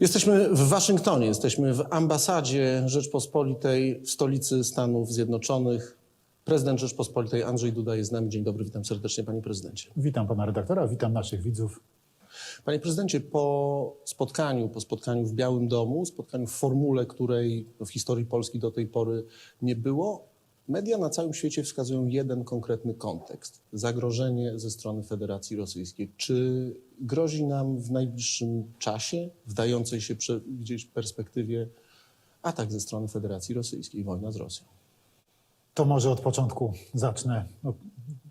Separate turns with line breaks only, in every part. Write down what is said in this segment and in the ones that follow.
Jesteśmy w Waszyngtonie, jesteśmy w ambasadzie Rzeczpospolitej w stolicy Stanów Zjednoczonych. Prezydent Rzeczpospolitej Andrzej Duda jest z nami. Dzień dobry, witam serdecznie panie prezydencie.
Witam pana redaktora, witam naszych widzów.
Panie prezydencie, po spotkaniu, po spotkaniu w Białym Domu, spotkaniu w formule, której w historii Polski do tej pory nie było, media na całym świecie wskazują jeden konkretny kontekst. Zagrożenie ze strony Federacji Rosyjskiej. Czy grozi nam w najbliższym czasie, w dającej się przewidzieć perspektywie, atak ze strony Federacji Rosyjskiej, wojna z Rosją?
To może od początku zacznę. No,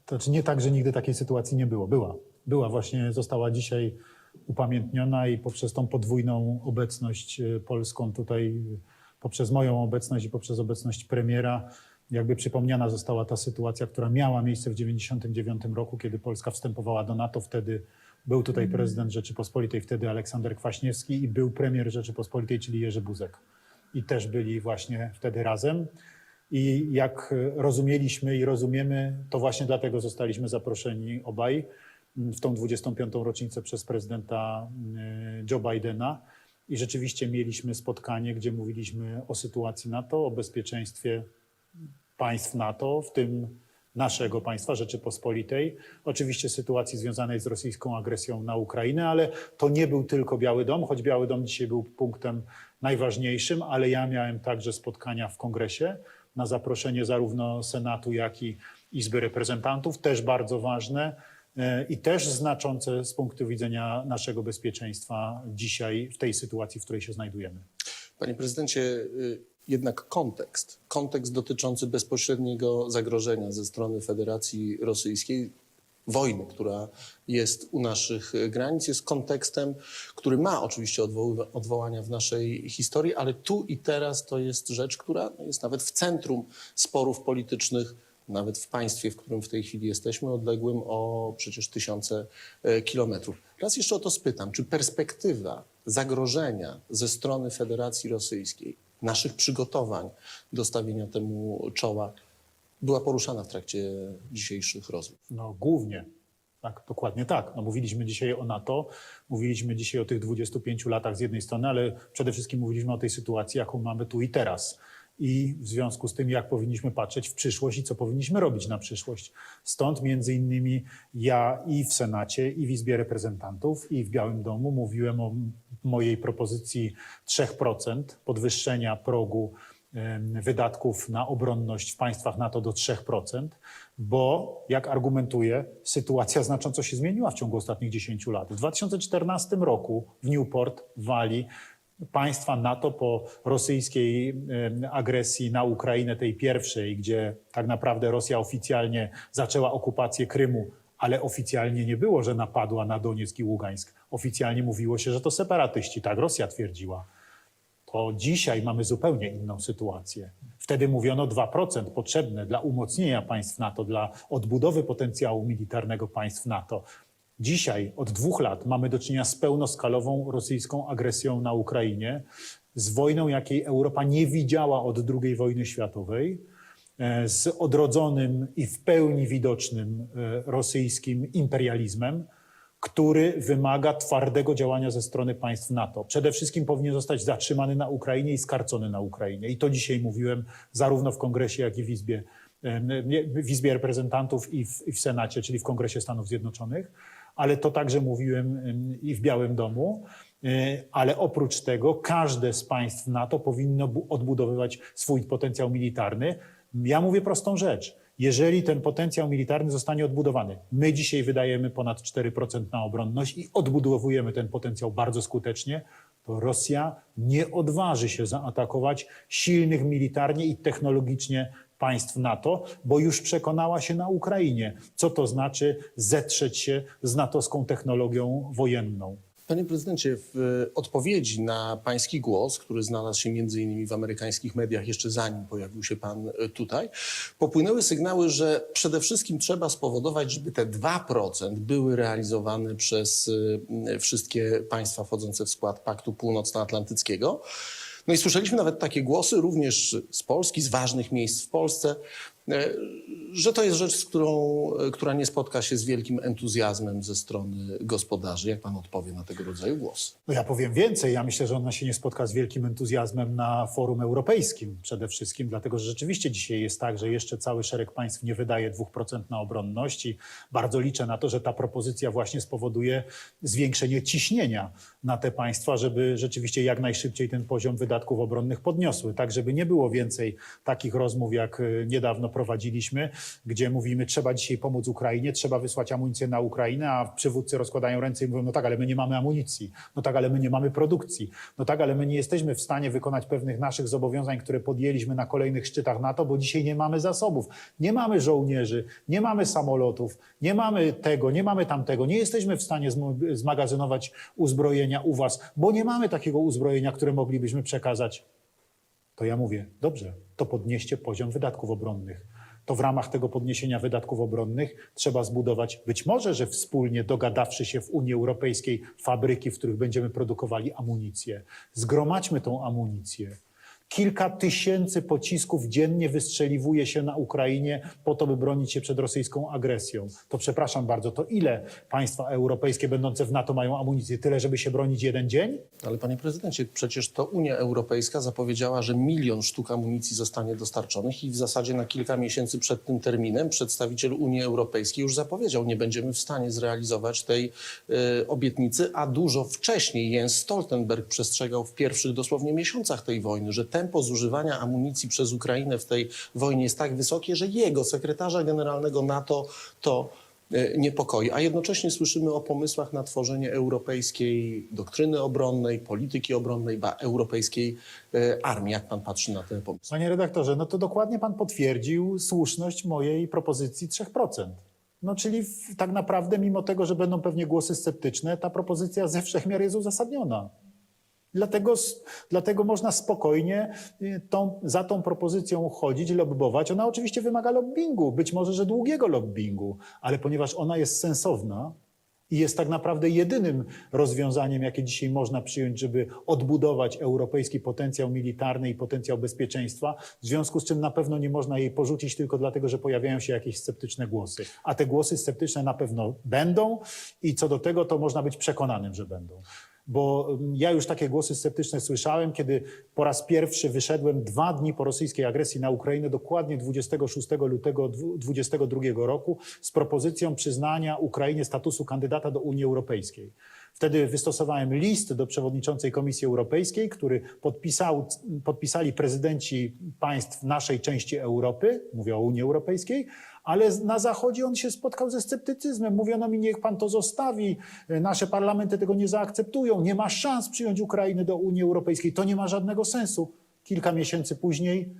to znaczy nie tak, że nigdy takiej sytuacji nie było. Była. Była właśnie, została dzisiaj upamiętniona i poprzez tą podwójną obecność e, polską tutaj, poprzez moją obecność i poprzez obecność premiera, jakby przypomniana została ta sytuacja, która miała miejsce w 1999 roku, kiedy Polska wstępowała do NATO. Wtedy był tutaj prezydent Rzeczypospolitej, wtedy Aleksander Kwaśniewski i był premier Rzeczypospolitej, czyli Jerzy Buzek. I też byli właśnie wtedy razem. I jak rozumieliśmy i rozumiemy, to właśnie dlatego zostaliśmy zaproszeni obaj w tą 25. rocznicę przez prezydenta y, Joe Bidena. I rzeczywiście mieliśmy spotkanie, gdzie mówiliśmy o sytuacji NATO, o bezpieczeństwie państw NATO, w tym naszego państwa Rzeczypospolitej. Oczywiście sytuacji związanej z rosyjską agresją na Ukrainę, ale to nie był tylko Biały Dom, choć Biały Dom dzisiaj był punktem najważniejszym, ale ja miałem także spotkania w kongresie na zaproszenie zarówno Senatu, jak i Izby Reprezentantów, też bardzo ważne e, i też znaczące z punktu widzenia naszego bezpieczeństwa dzisiaj w tej sytuacji, w której się znajdujemy.
Panie prezydencie, y, jednak kontekst, kontekst dotyczący bezpośredniego zagrożenia ze strony Federacji Rosyjskiej, wojny, która jest u naszych granic, jest kontekstem, który ma oczywiście odwołania w naszej historii, ale tu i teraz to jest rzecz, która jest nawet w centrum sporów politycznych, nawet w państwie, w którym w tej chwili jesteśmy, odległym o przecież tysiące e, kilometrów. Raz jeszcze o to spytam, czy perspektywa zagrożenia ze strony Federacji Rosyjskiej, naszych przygotowań do stawienia temu czoła, była poruszana w trakcie dzisiejszych rozmów?
No głównie. Tak, dokładnie tak. No, mówiliśmy dzisiaj o NATO, mówiliśmy dzisiaj o tych 25 latach z jednej strony, ale przede wszystkim mówiliśmy o tej sytuacji, jaką mamy tu i teraz. I w związku z tym, jak powinniśmy patrzeć w przyszłość i co powinniśmy robić na przyszłość. Stąd między innymi ja i w Senacie, i w Izbie Reprezentantów, i w Białym Domu mówiłem o mojej propozycji 3% podwyższenia progu wydatków na obronność w państwach NATO do 3%, bo jak argumentuję, sytuacja znacząco się zmieniła w ciągu ostatnich 10 lat. W 2014 roku w Newport, w Walii, państwa NATO po rosyjskiej agresji na Ukrainę, tej pierwszej, gdzie tak naprawdę Rosja oficjalnie zaczęła okupację Krymu, ale oficjalnie nie było, że napadła na Donieck i Ługańsk. Oficjalnie mówiło się, że to separatyści, tak Rosja twierdziła to dzisiaj mamy zupełnie inną sytuację. Wtedy mówiono 2% potrzebne dla umocnienia państw NATO, dla odbudowy potencjału militarnego państw NATO. Dzisiaj od dwóch lat mamy do czynienia z pełnoskalową rosyjską agresją na Ukrainie, z wojną, jakiej Europa nie widziała od II wojny światowej, e, z odrodzonym i w pełni widocznym e, rosyjskim imperializmem który wymaga twardego działania ze strony państw NATO. Przede wszystkim powinien zostać zatrzymany na Ukrainie i skarcony na Ukrainie. I to dzisiaj mówiłem zarówno w Kongresie, jak i w Izbie, w Izbie Reprezentantów i w, i w Senacie, czyli w Kongresie Stanów Zjednoczonych, ale to także mówiłem em, i w Białym Domu. E, Ale oprócz tego każde z państw NATO powinno bu- odbudowywać swój potencjał militarny. Ja mówię prostą rzecz. Jeżeli ten potencjał militarny zostanie odbudowany, my dzisiaj wydajemy ponad 4% na obronność i odbudowujemy ten potencjał bardzo skutecznie, to Rosja nie odważy się zaatakować silnych militarnie i technologicznie państw NATO, bo już przekonała się na Ukrainie, co to znaczy zetrzeć się z natowską technologią wojenną.
Panie prezydencie, w odpowiedzi na pański głos, który znalazł się między innymi w amerykańskich mediach jeszcze zanim pojawił się pan e, tutaj, popłynęły sygnały, że przede wszystkim trzeba spowodować, żeby te 2% były realizowane przez e, wszystkie państwa wchodzące w skład Paktu Północnoatlantyckiego. No i słyszeliśmy nawet takie głosy również z Polski, z ważnych miejsc w Polsce, że to jest rzecz, którą, e, która nie spotka się z wielkim entuzjazmem ze strony gospodarzy. Jak pan odpowie na tego rodzaju głosy?
No ja powiem więcej. Ja myślę, że ona się nie spotka z wielkim entuzjazmem na forum europejskim przede wszystkim, dlatego że rzeczywiście dzisiaj jest tak, że jeszcze cały szereg państw nie wydaje 2% na obronność i bardzo liczę na to, że ta propozycja właśnie spowoduje zwiększenie ciśnienia na te państwa, żeby rzeczywiście jak najszybciej ten poziom wydatków obronnych podniosły, tak żeby nie było więcej takich rozmów, jak y, niedawno prowadziliśmy, gdzie mówimy, trzeba dzisiaj pomóc Ukrainie, trzeba wysłać amunicję na Ukrainę, a przywódcy rozkładają ręce i mówią, no tak, ale my nie mamy amunicji, no tak, ale my nie mamy produkcji, no tak, ale my nie jesteśmy w stanie wykonać pewnych naszych zobowiązań, które podjęliśmy na kolejnych szczytach NATO, bo dzisiaj nie mamy zasobów, nie mamy żołnierzy, nie mamy samolotów, nie mamy tego, nie mamy tamtego, nie jesteśmy w stanie zmagazynować uzbrojenia u was, bo nie mamy takiego uzbrojenia, które moglibyśmy przekazać to ja mówię, dobrze, to podnieście poziom wydatków obronnych. To w ramach tego podniesienia wydatków obronnych trzeba zbudować, być może, że wspólnie dogadawszy się w Unii Europejskiej, fabryki, w których będziemy produkowali amunicję. Zgromadźmy tą amunicję. Kilka tysięcy pocisków dziennie wystrzeliwuje się na Ukrainie po to, by bronić się przed rosyjską agresją. To przepraszam bardzo, to ile państwa europejskie będące w NATO mają amunicję? Tyle, żeby się bronić jeden dzień?
Ale panie prezydencie, przecież to Unia Europejska zapowiedziała, że milion sztuk amunicji zostanie dostarczonych i w zasadzie na kilka miesięcy przed tym terminem przedstawiciel Unii Europejskiej już zapowiedział, nie będziemy w stanie zrealizować tej e, obietnicy, a dużo wcześniej Jens Stoltenberg przestrzegał w pierwszych dosłownie miesiącach tej wojny, że tempo zużywania amunicji przez Ukrainę w tej wojnie jest tak wysokie, że jego sekretarza generalnego NATO to e, niepokoi. A jednocześnie słyszymy o pomysłach na tworzenie europejskiej doktryny obronnej, polityki obronnej, ba europejskiej e, armii. Jak pan patrzy na te pomysły?
Panie redaktorze, no to dokładnie pan potwierdził słuszność mojej propozycji 3%. No czyli w, tak naprawdę, mimo tego, że będą pewnie głosy sceptyczne, ta propozycja ze wszechmiar jest uzasadniona. Dlatego, dlatego można spokojnie y, tą, za tą propozycją chodzić, lobbować. Ona oczywiście wymaga lobbingu, być może, że długiego lobbingu, ale ponieważ ona jest sensowna i jest tak naprawdę jedynym rozwiązaniem, jakie dzisiaj można przyjąć, żeby odbudować europejski potencjał militarny i potencjał bezpieczeństwa, w związku z czym na pewno nie można jej porzucić tylko dlatego, że pojawiają się jakieś sceptyczne głosy. A te głosy sceptyczne na pewno będą i co do tego to można być przekonanym, że będą. Bo ja już takie głosy sceptyczne słyszałem, kiedy po raz pierwszy wyszedłem dwa dni po rosyjskiej agresji na Ukrainę, dokładnie 26 lutego 2022 roku, z propozycją przyznania Ukrainie statusu kandydata do Unii Europejskiej. Wtedy wystosowałem list do przewodniczącej Komisji Europejskiej, który podpisał, podpisali prezydenci państw naszej części Europy, mówię o Unii Europejskiej, ale na Zachodzie on się spotkał ze sceptycyzmem. Mówiono mi, niech pan to zostawi, e, nasze parlamenty tego nie zaakceptują, nie ma szans przyjąć Ukrainy do Unii Europejskiej, to nie ma żadnego sensu. Kilka miesięcy później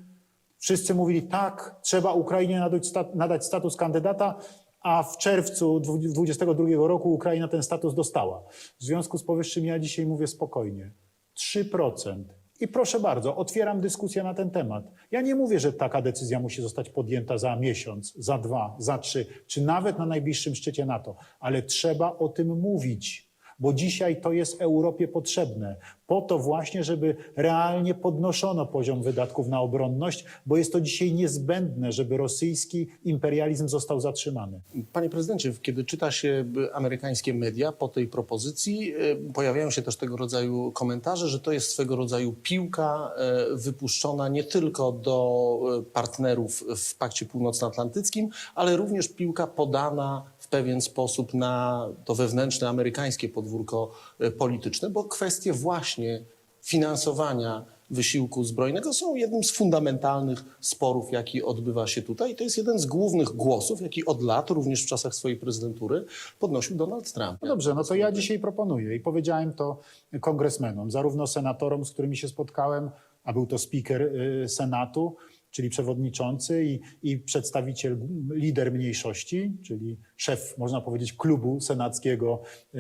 wszyscy mówili, tak, trzeba Ukrainie nadać status kandydata, a w czerwcu 2022 roku Ukraina ten status dostała. W związku z powyższym ja dzisiaj mówię spokojnie. 3%. I proszę bardzo, otwieram dyskusję na ten temat. Ja nie mówię, że taka decyzja musi zostać podjęta za miesiąc, za dwa, za trzy, czy nawet na najbliższym szczycie NATO, ale trzeba o tym mówić, bo dzisiaj to jest Europie potrzebne. Po to właśnie, żeby realnie podnoszono poziom wydatków na obronność, bo jest to dzisiaj niezbędne, żeby rosyjski imperializm został zatrzymany.
Panie prezydencie, kiedy czyta się amerykańskie media po tej propozycji, y, pojawiają się też tego rodzaju komentarze, że to jest swego rodzaju piłka y, wypuszczona nie tylko do y, partnerów w Pakcie Północnoatlantyckim, ale również piłka podana pewien sposób na to wewnętrzne amerykańskie podwórko y, polityczne, bo kwestie właśnie finansowania wysiłku zbrojnego są jednym z fundamentalnych sporów, jaki odbywa się tutaj. I to jest jeden z głównych głosów, jaki od lat, również w czasach swojej prezydentury, podnosił Donald Trump.
No dobrze, no to ja dzisiaj proponuję i powiedziałem to kongresmenom, zarówno senatorom, z którymi się spotkałem, a był to speaker y, Senatu, czyli przewodniczący i, i przedstawiciel, lider mniejszości, czyli szef, można powiedzieć, klubu senackiego y,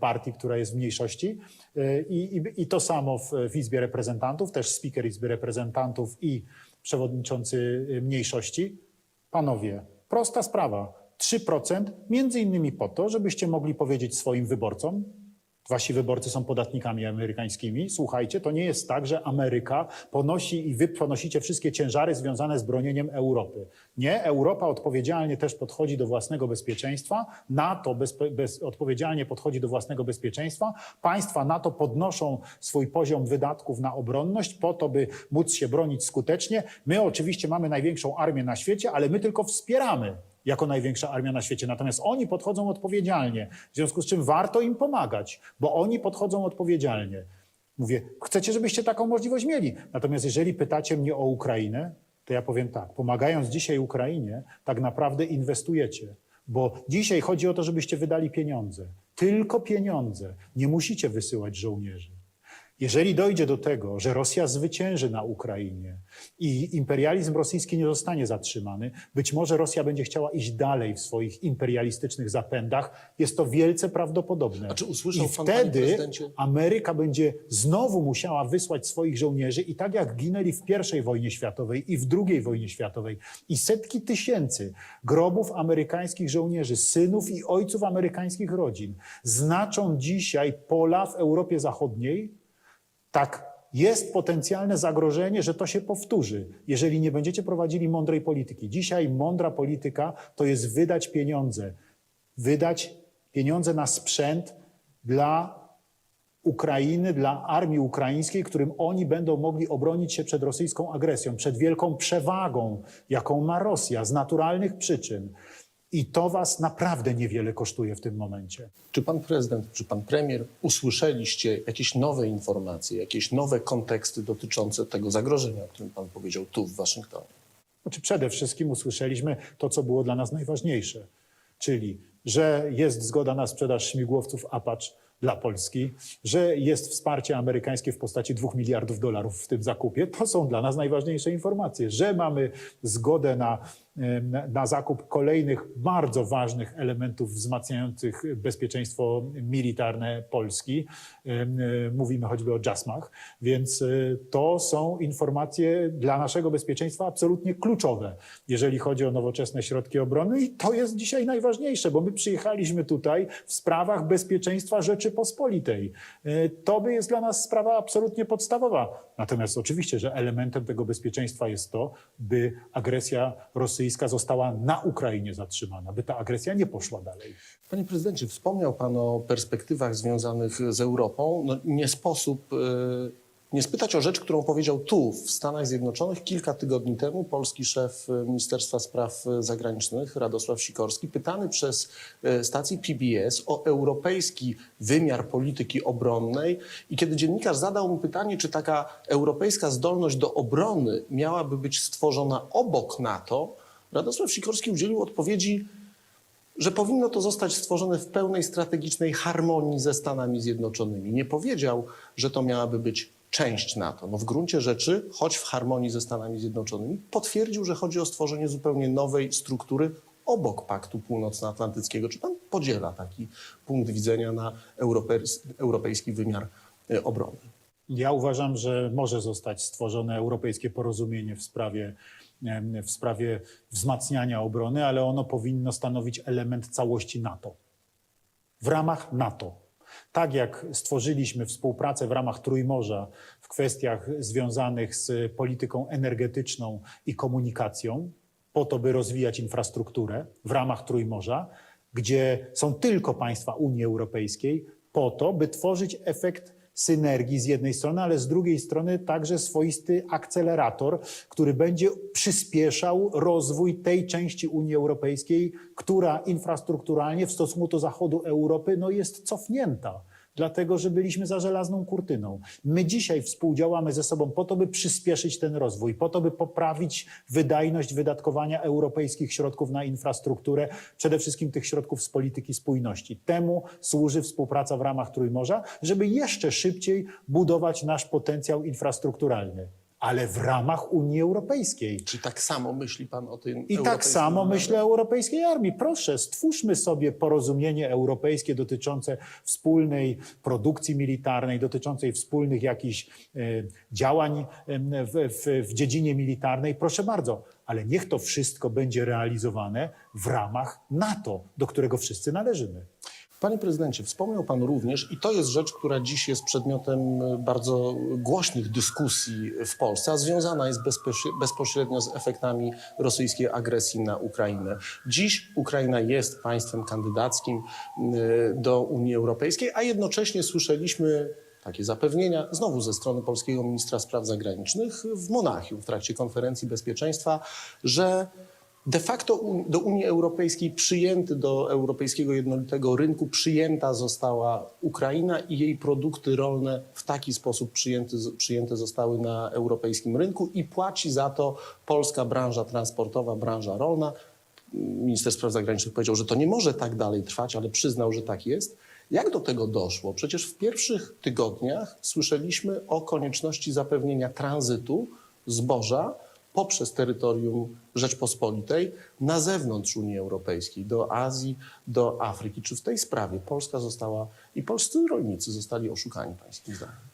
partii, która jest w mniejszości. Y, I, i, i to samo w, w Izbie Reprezentantów, też speaker Izby Reprezentantów i przewodniczący y, mniejszości. Panowie, prosta sprawa. 3% między innymi po to, żebyście mogli powiedzieć swoim wyborcom, Wasi wyborcy są podatnikami amerykańskimi. Słuchajcie, to nie jest tak, że Ameryka ponosi i wy ponosicie wszystkie ciężary związane z bronieniem Europy. Nie, Europa odpowiedzialnie też podchodzi do własnego bezpieczeństwa, NATO bez, bez, odpowiedzialnie podchodzi do własnego bezpieczeństwa, państwa NATO podnoszą swój poziom wydatków na obronność po to, by móc się bronić skutecznie. My oczywiście mamy największą armię na świecie, ale my tylko wspieramy jako największa armia na świecie. Natomiast oni podchodzą odpowiedzialnie, w związku z czym warto im pomagać, bo oni podchodzą odpowiedzialnie. Mówię, chcecie, żebyście taką możliwość mieli. Natomiast jeżeli pytacie mnie o Ukrainę, to ja powiem tak, pomagając dzisiaj Ukrainie, tak naprawdę inwestujecie. Bo dzisiaj chodzi o to, żebyście wydali pieniądze. Tylko pieniądze. Nie musicie wysyłać żołnierzy. Jeżeli dojdzie do tego, że Rosja zwycięży na Ukrainie i imperializm rosyjski nie zostanie zatrzymany, być może Rosja będzie chciała iść dalej w swoich imperialistycznych zapędach. Jest to wielce prawdopodobne.
A czy usłyszał
I
pan,
wtedy Ameryka będzie znowu musiała wysłać swoich żołnierzy i tak jak ginęli w I wojnie światowej i w II wojnie światowej i setki tysięcy grobów amerykańskich żołnierzy, synów i ojców amerykańskich rodzin znaczą dzisiaj pola w Europie Zachodniej, tak jest potencjalne zagrożenie, że to się powtórzy, jeżeli nie będziecie prowadzili mądrej polityki. Dzisiaj mądra polityka to jest wydać pieniądze, wydać pieniądze na sprzęt dla Ukrainy, dla armii ukraińskiej, którym oni będą mogli obronić się przed rosyjską agresją, przed wielką przewagą, jaką ma Rosja z naturalnych przyczyn. I to was naprawdę niewiele kosztuje w tym momencie.
Czy pan prezydent, czy pan premier usłyszeliście jakieś nowe informacje, jakieś nowe konteksty dotyczące tego zagrożenia, o którym pan powiedział tu w Waszyngtonie?
Znaczy przede wszystkim usłyszeliśmy to, co było dla nas najważniejsze, czyli że jest zgoda na sprzedaż śmigłowców Apache dla Polski, że jest wsparcie amerykańskie w postaci dwóch miliardów dolarów w tym zakupie. To są dla nas najważniejsze informacje, że mamy zgodę na, na, zakup kolejnych bardzo ważnych elementów wzmacniających bezpieczeństwo militarne Polski. E, Mówimy choćby o JASMach, więc e, to są informacje dla naszego bezpieczeństwa absolutnie kluczowe, jeżeli chodzi o nowoczesne środki obrony i to jest dzisiaj najważniejsze, bo my przyjechaliśmy tutaj w sprawach bezpieczeństwa Rzeczypospolitej. E, To by jest dla nas sprawa absolutnie podstawowa. Natomiast oczywiście, że elementem tego bezpieczeństwa jest to, by agresja rosyjska została na Ukrainie zatrzymana, by ta agresja nie poszła dalej.
Panie prezydencie, wspomniał pan o perspektywach związanych z Europą. No, nie sposób e, nie spytać o rzecz, którą powiedział tu, w Stanach Zjednoczonych, kilka tygodni temu polski szef e, Ministerstwa Spraw Zagranicznych, Radosław Sikorski, pytany przez e, stację PBS o europejski wymiar polityki obronnej. I kiedy dziennikarz zadał mu pytanie, czy taka europejska zdolność do obrony miałaby być stworzona obok NATO, Radosław Sikorski udzielił odpowiedzi, że powinno to zostać stworzone w pełnej strategicznej harmonii ze Stanami Zjednoczonymi. Nie powiedział, że to miałaby być część NATO. No w gruncie rzeczy, choć w harmonii ze Stanami Zjednoczonymi, potwierdził, że chodzi o stworzenie zupełnie nowej struktury obok Paktu Północnoatlantyckiego. Czy pan podziela taki punkt widzenia na europejs- europejski wymiar e, obrony?
Ja uważam, że może zostać stworzone europejskie porozumienie w sprawie, w sprawie wzmacniania obrony, ale ono powinno stanowić element całości NATO. W ramach NATO. Tak jak stworzyliśmy współpracę w ramach Trójmorza w kwestiach związanych z polityką energetyczną i komunikacją, po to, by rozwijać infrastrukturę w ramach Trójmorza, gdzie są tylko państwa Unii Europejskiej, po to, by tworzyć efekt synergii z jednej strony, ale z drugiej strony także swoisty akcelerator, który będzie przyspieszał rozwój tej części Unii Europejskiej, która infrastrukturalnie w stosunku do zachodu Europy no, jest cofnięta. Dlatego, że byliśmy za żelazną kurtyną. My dzisiaj współdziałamy ze sobą po to, by przyspieszyć ten rozwój, po to, by poprawić wydajność wydatkowania europejskich środków na infrastrukturę, przede wszystkim tych środków z polityki spójności. Temu służy współpraca w ramach Trójmorza, żeby jeszcze szybciej budować nasz potencjał infrastrukturalny, ale w ramach Unii Europejskiej.
Czy tak samo myśli pan o tym
I tak samo myślę o europejskiej armii. Proszę, stwórzmy sobie porozumienie europejskie dotyczące wspólnej produkcji militarnej, dotyczącej wspólnych jakichś e, działań em, w, w, w dziedzinie militarnej. Proszę bardzo, ale niech to wszystko będzie realizowane w ramach NATO, do którego wszyscy należymy.
Panie prezydencie, wspomniał pan również, i to jest rzecz, która dziś jest przedmiotem e, bardzo głośnych dyskusji w Polsce, a związana jest bezpośre- bezpośrednio z efektami rosyjskiej agresji na Ukrainę. Dziś Ukraina jest państwem kandydackim do Unii Europejskiej, a jednocześnie słyszeliśmy takie zapewnienia znowu ze strony polskiego ministra spraw zagranicznych w Monachium w trakcie konferencji bezpieczeństwa, że de facto do Unii Europejskiej przyjęty, do Europejskiego Jednolitego Rynku przyjęta została Ukraina i jej produkty rolne w taki sposób przyjęty, przyjęte zostały na europejskim rynku i płaci za to polska branża transportowa, branża rolna. Minister Spraw Zagranicznych powiedział, że to nie może tak dalej trwać, ale przyznał, że tak jest. Jak do tego doszło? Przecież w pierwszych tygodniach słyszeliśmy o konieczności zapewnienia tranzytu zboża poprzez terytorium Rzeczpospolitej na zewnątrz Unii Europejskiej, do Azji, do Afryki. Czy w tej sprawie Polska została i polscy rolnicy zostali oszukani, pańskim zdaniem?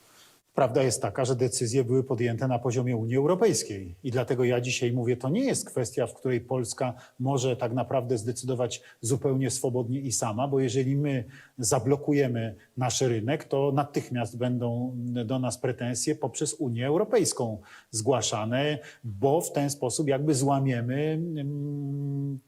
Prawda jest taka, że decyzje były podjęte na poziomie Unii Europejskiej. I dlatego ja dzisiaj mówię, to nie jest kwestia, w której Polska może tak naprawdę zdecydować zupełnie swobodnie i sama, bo jeżeli my zablokujemy nasz rynek, to natychmiast będą do nas pretensje poprzez Unię Europejską zgłaszane, bo w ten sposób jakby złamiemy mm,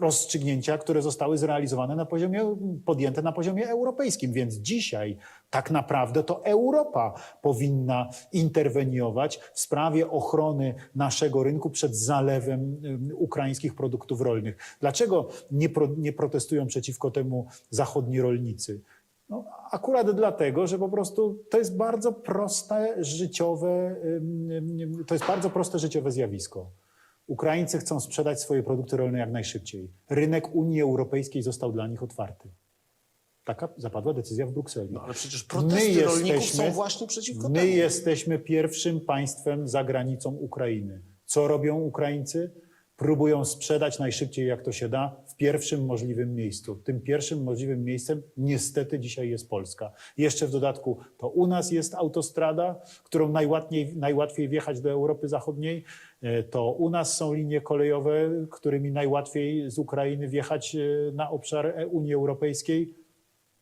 rozstrzygnięcia, które zostały zrealizowane na poziomie, podjęte na poziomie europejskim. Więc dzisiaj tak naprawdę to Europa powinna interweniować w sprawie ochrony naszego rynku przed zalewem ukraińskich produktów rolnych. Dlaczego nie, pro, nie protestują przeciwko temu zachodni rolnicy? No, akurat dlatego, że po prostu to jest bardzo proste życiowe, to jest bardzo proste życiowe zjawisko. Ukraińcy chcą sprzedać swoje produkty rolne jak najszybciej. Rynek Unii Europejskiej został dla nich otwarty. Taka zapadła decyzja w Brukseli.
No ale przecież protesty rolników są właśnie przeciwko
My
temu.
jesteśmy pierwszym państwem za granicą Ukrainy. Co robią Ukraińcy? Próbują sprzedać najszybciej, jak to się da, pierwszym możliwym miejscu. Tym pierwszym możliwym miejscem niestety dzisiaj jest Polska. Jeszcze w dodatku to u nas jest autostrada, którą najłatwiej, najłatwiej wjechać do Europy Zachodniej. E, To u nas są linie kolejowe, którymi najłatwiej z Ukrainy wjechać e, na obszar e, Unii Europejskiej.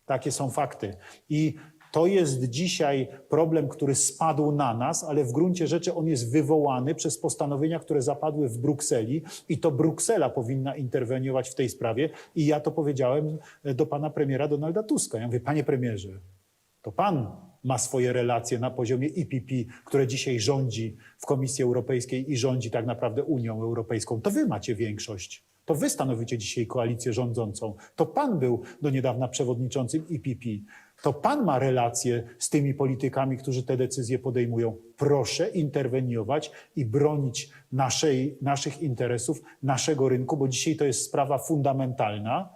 Takie są fakty. I to jest dzisiaj problem, który spadł na nas, ale w gruncie rzeczy on jest wywołany przez postanowienia, które zapadły w Brukseli i to Bruksela powinna interweniować w tej sprawie. I ja to powiedziałem do pana premiera Donalda Tuska. Ja mówię, panie premierze, to pan ma swoje relacje na poziomie IPP, które dzisiaj rządzi w Komisji Europejskiej i rządzi tak naprawdę Unią Europejską. To wy macie większość. To wy stanowicie dzisiaj koalicję rządzącą. To pan był do niedawna przewodniczącym IPP. To pan ma relacje z tymi politykami, którzy te decyzje podejmują. Proszę interweniować i bronić naszej, naszych interesów, naszego rynku, bo dzisiaj to jest sprawa fundamentalna,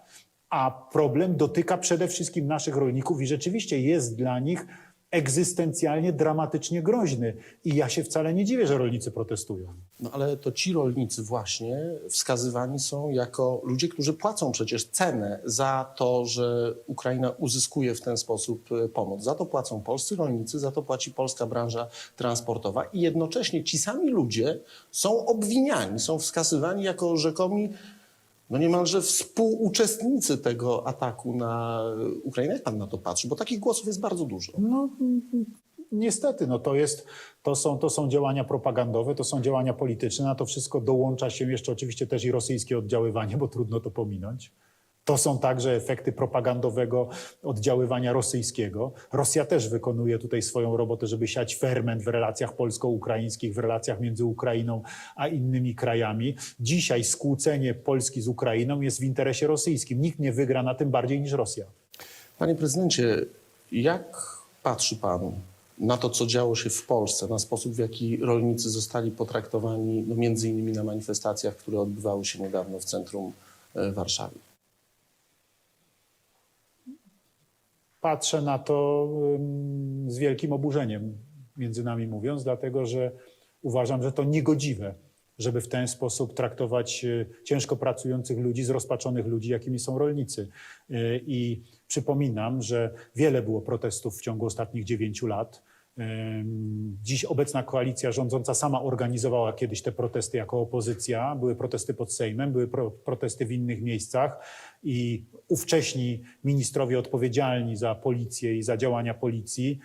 a problem dotyka przede wszystkim naszych rolników i rzeczywiście jest dla nich egzystencjalnie, dramatycznie groźny. I ja się wcale nie dziwię, że rolnicy protestują.
No ale to ci rolnicy właśnie wskazywani są jako ludzie, którzy płacą przecież cenę za to, że Ukraina uzyskuje w ten sposób e, pomoc. Za to płacą polscy rolnicy, za to płaci polska branża transportowa i jednocześnie ci sami ludzie są obwiniani, są wskazywani jako rzekomi no niemalże współuczestnicy tego ataku na Ukrainę. Jak pan na to patrzy? Bo takich głosów jest bardzo dużo.
No, niestety, no to, jest, to, są, to są działania propagandowe, to są działania polityczne. Na to wszystko dołącza się jeszcze oczywiście też i rosyjskie oddziaływanie, bo trudno to pominąć. To są także efekty propagandowego oddziaływania rosyjskiego. Rosja też wykonuje tutaj swoją robotę, żeby siać ferment w relacjach polsko-ukraińskich, w relacjach między Ukrainą a innymi krajami. Dzisiaj skłócenie Polski z Ukrainą jest w interesie rosyjskim. Nikt nie wygra na tym bardziej niż Rosja.
Panie prezydencie, jak patrzy pan na to, co działo się w Polsce, na sposób, w jaki rolnicy zostali potraktowani, no między innymi na manifestacjach, które odbywały się niedawno w centrum e, Warszawy?
Patrzę na to z wielkim oburzeniem, między nami mówiąc, dlatego że uważam, że to niegodziwe, żeby w ten sposób traktować y, ciężko pracujących ludzi, zrozpaczonych ludzi, jakimi są rolnicy. Y, I przypominam, że wiele było protestów w ciągu ostatnich dziewięciu lat. Dziś obecna koalicja rządząca sama organizowała kiedyś te protesty jako opozycja. Były protesty pod Sejmem, były pro, protesty w innych miejscach i ówcześni ministrowie odpowiedzialni za policję i za działania policji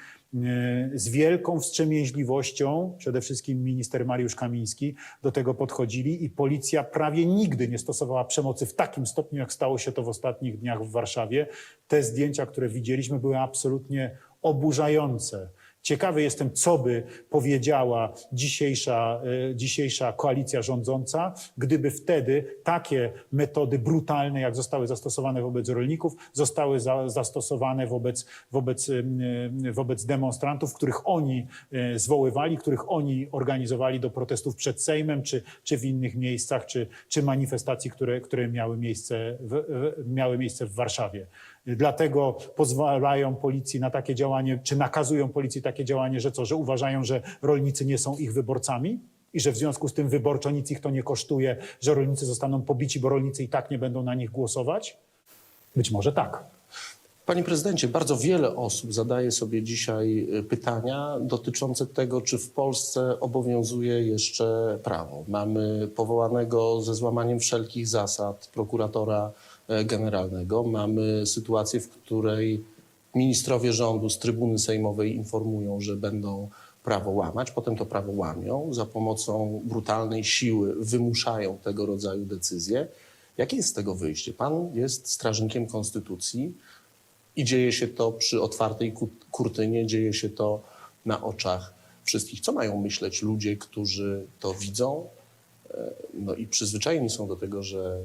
z wielką wstrzemięźliwością, przede wszystkim minister Mariusz Kamiński, do tego podchodzili i policja prawie nigdy nie stosowała przemocy w takim stopniu, jak stało się to w ostatnich dniach w Warszawie. Te zdjęcia, które widzieliśmy, były absolutnie oburzające. Ciekawy jestem, co by powiedziała dzisiejsza, e, dzisiejsza koalicja rządząca, gdyby wtedy takie metody brutalne, jak zostały zastosowane wobec rolników, zostały za, zastosowane wobec, wobec, wobec demonstrantów, których oni e, zwoływali, których oni organizowali do protestów przed Sejmem, czy, czy w innych miejscach, czy, czy manifestacji, które, które miały, miejsce w, miały miejsce w Warszawie. Dlatego pozwalają policji na takie działanie, czy nakazują policji takie działanie, że co, że uważają, że rolnicy nie są ich wyborcami i że w związku z tym wyborczo nic ich to nie kosztuje, że rolnicy zostaną pobici, bo rolnicy i tak nie będą na nich głosować? Być może tak.
Panie prezydencie, bardzo wiele osób zadaje sobie dzisiaj y, pytania dotyczące tego, czy w Polsce obowiązuje jeszcze prawo. Mamy powołanego ze złamaniem wszelkich zasad prokuratora generalnego. Mamy sytuację, w której ministrowie rządu z trybuny sejmowej informują, że będą prawo łamać, potem to prawo łamią, za pomocą brutalnej siły wymuszają tego rodzaju decyzje. Jakie jest z tego wyjście? Pan jest strażnikiem konstytucji. I dzieje się to przy otwartej ku- kurtynie, dzieje się to na oczach wszystkich. Co mają myśleć ludzie, którzy to widzą e, no i przyzwyczajeni są do tego, że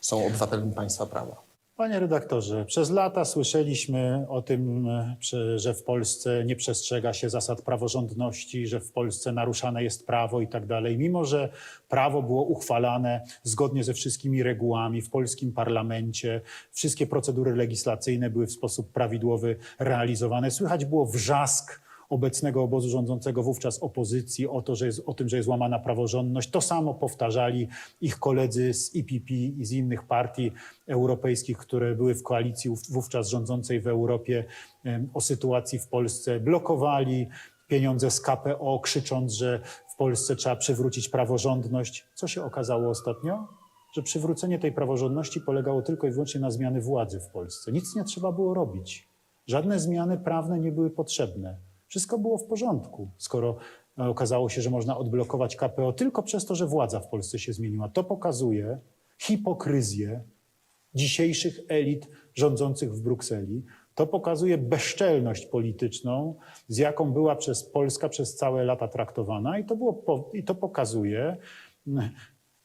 są obywatelami państwa prawa?
Panie redaktorze, przez lata słyszeliśmy o tym, e, że- że w Polsce nie przestrzega się zasad praworządności, że w Polsce naruszane jest prawo i tak dalej. Mimo, że prawo było uchwalane zgodnie ze wszystkimi regułami w polskim parlamencie, wszystkie procedury legislacyjne były w sposób prawidłowy realizowane, słychać było wrzask obecnego obozu rządzącego wówczas opozycji o, to, że jest, o tym, że jest łamana praworządność. To samo powtarzali ich koledzy z IPP i z innych partii europejskich, które były w koalicji wów- wówczas rządzącej w Europie o sytuacji w Polsce. Blokowali pieniądze z KPO, krzycząc, że w Polsce trzeba przywrócić praworządność. Co się okazało ostatnio? Że przywrócenie tej praworządności polegało tylko i wyłącznie na zmiany władzy w Polsce. Nic nie trzeba było robić. Żadne zmiany prawne nie były potrzebne. Wszystko było w porządku, skoro e, okazało się, że można odblokować KPO tylko przez to, że władza w Polsce się zmieniła. To pokazuje hipokryzję dzisiejszych elit rządzących w Brukseli. To pokazuje bezczelność polityczną, z jaką była przez Polska przez całe lata traktowana, i to, było po, i to pokazuje, mm,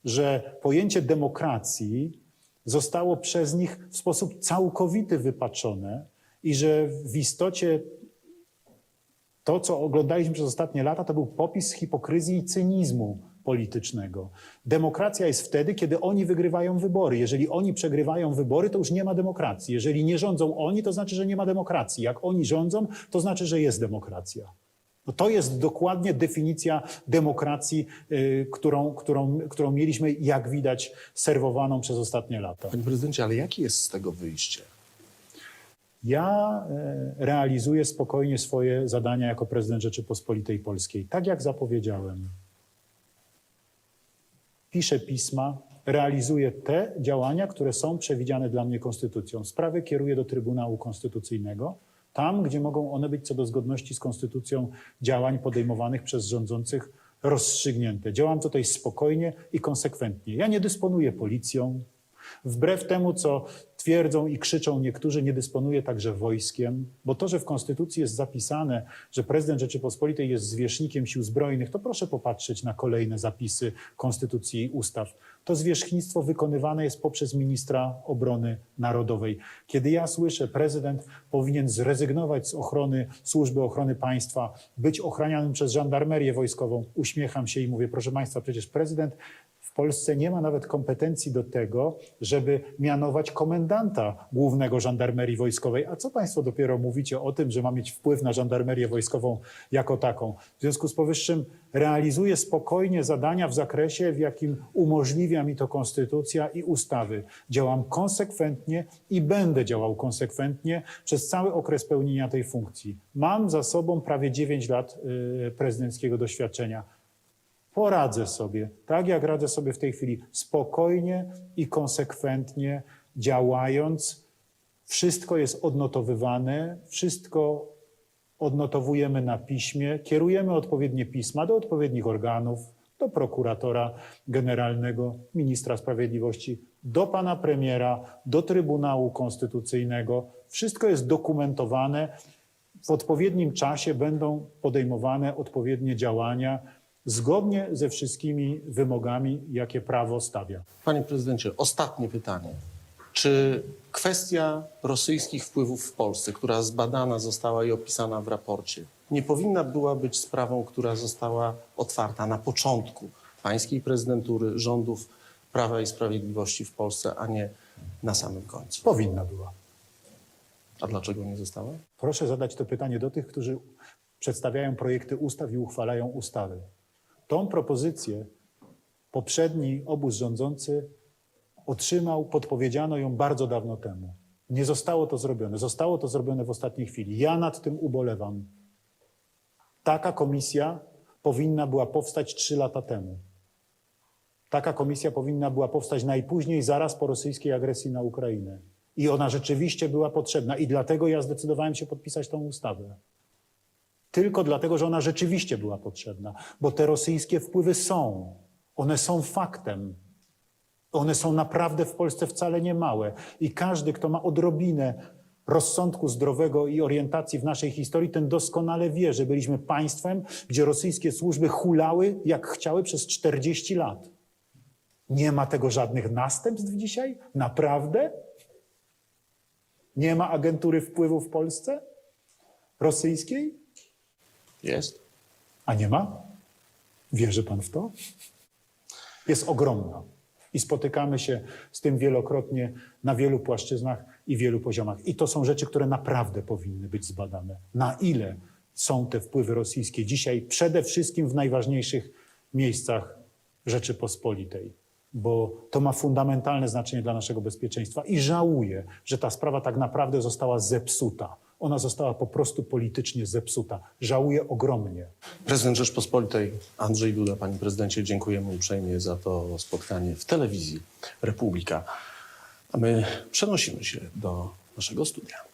że pojęcie demokracji zostało przez nich w sposób całkowity wypaczone i że w istocie to, co oglądaliśmy przez ostatnie lata, to był popis hipokryzji i cynizmu politycznego. Demokracja jest wtedy, kiedy oni wygrywają wybory. Jeżeli oni przegrywają wybory, to już nie ma demokracji. Jeżeli nie rządzą oni, to znaczy, że nie ma demokracji. Jak oni rządzą, to znaczy, że jest demokracja. No to jest dokładnie definicja demokracji, y, którą, którą, którą mieliśmy, jak widać, serwowaną przez ostatnie lata.
Panie prezydencie, ale jakie jest z tego wyjście?
Ja e, realizuję spokojnie swoje zadania jako prezydent Rzeczypospolitej Polskiej, tak jak zapowiedziałem. Piszę pisma, realizuję te działania, które są przewidziane dla mnie konstytucją. Sprawy kieruję do Trybunału Konstytucyjnego, tam, gdzie mogą one być co do zgodności z konstytucją działań podejmowanych przez rządzących rozstrzygnięte. Działam tutaj spokojnie i konsekwentnie. Ja nie dysponuję policją. Wbrew temu, co twierdzą i krzyczą niektórzy, nie dysponuje także wojskiem, bo to, że w Konstytucji jest zapisane, że prezydent Rzeczypospolitej jest zwierzchnikiem sił zbrojnych, to proszę popatrzeć na kolejne zapisy Konstytucji i ustaw. To zwierzchnictwo wykonywane jest poprzez ministra obrony narodowej. Kiedy ja słyszę, prezydent powinien zrezygnować z ochrony służby ochrony państwa, być ochranianym przez żandarmerię wojskową, uśmiecham się i mówię, proszę państwa, przecież prezydent w Polsce nie ma nawet kompetencji do tego, żeby mianować komendanta głównego żandarmerii wojskowej. A co Państwo dopiero mówicie o tym, że ma mieć wpływ na żandarmerię wojskową jako taką? W związku z powyższym realizuję spokojnie zadania w zakresie, w jakim umożliwia mi to konstytucja i ustawy. Działam konsekwentnie i będę działał konsekwentnie przez cały okres pełnienia tej funkcji. Mam za sobą prawie 9 lat y, prezydenckiego doświadczenia poradzę sobie, tak jak radzę sobie w tej chwili, spokojnie i konsekwentnie działając. Wszystko jest odnotowywane, wszystko odnotowujemy na piśmie, kierujemy odpowiednie pisma do odpowiednich organów, do prokuratora generalnego, ministra sprawiedliwości, do pana premiera, do Trybunału Konstytucyjnego. Wszystko jest dokumentowane. W odpowiednim czasie będą podejmowane odpowiednie działania zgodnie ze wszystkimi wymogami, jakie prawo stawia.
Panie prezydencie, ostatnie pytanie. Czy kwestia rosyjskich wpływów w Polsce, która zbadana została i opisana w raporcie, nie powinna była być sprawą, która została otwarta na początku pańskiej prezydentury, rządów Prawa i Sprawiedliwości w Polsce, a nie na samym końcu?
Powinna była.
A dlaczego nie została?
Proszę zadać to pytanie do tych, którzy przedstawiają projekty ustaw i uchwalają ustawy. Tą propozycję poprzedni obóz rządzący otrzymał, podpowiedziano ją bardzo dawno temu. Nie zostało to zrobione. Zostało to zrobione w ostatniej chwili. Ja nad tym ubolewam. Taka komisja powinna była powstać trzy lata temu. Taka komisja powinna była powstać najpóźniej zaraz po rosyjskiej agresji na Ukrainę. I ona rzeczywiście była potrzebna. I dlatego ja zdecydowałem się podpisać tą ustawę. Tylko dlatego, że ona rzeczywiście była potrzebna. Bo te rosyjskie wpływy są. One są faktem. One są naprawdę w Polsce wcale nie małe. I każdy, kto ma odrobinę rozsądku zdrowego i orientacji w naszej historii, ten doskonale wie, że byliśmy państwem, gdzie rosyjskie służby hulały jak chciały przez 40 lat. Nie ma tego żadnych następstw dzisiaj? Naprawdę? Nie ma agentury wpływu w Polsce? Rosyjskiej?
Jest?
A nie ma? Wierzy pan w to? Jest ogromna. I spotykamy się z tym wielokrotnie na wielu płaszczyznach i wielu poziomach. I to są rzeczy, które naprawdę powinny być zbadane. Na ile są te wpływy rosyjskie dzisiaj, przede wszystkim w najważniejszych miejscach Rzeczypospolitej, bo to ma fundamentalne znaczenie dla naszego bezpieczeństwa. I żałuję, że ta sprawa tak naprawdę została zepsuta. Ona została po prostu politycznie zepsuta. Żałuję ogromnie.
Prezydent Rzeczpospolitej Andrzej Duda, panie prezydencie, dziękujemy uprzejmie za to spotkanie w telewizji Republika. A my przenosimy się do naszego studia.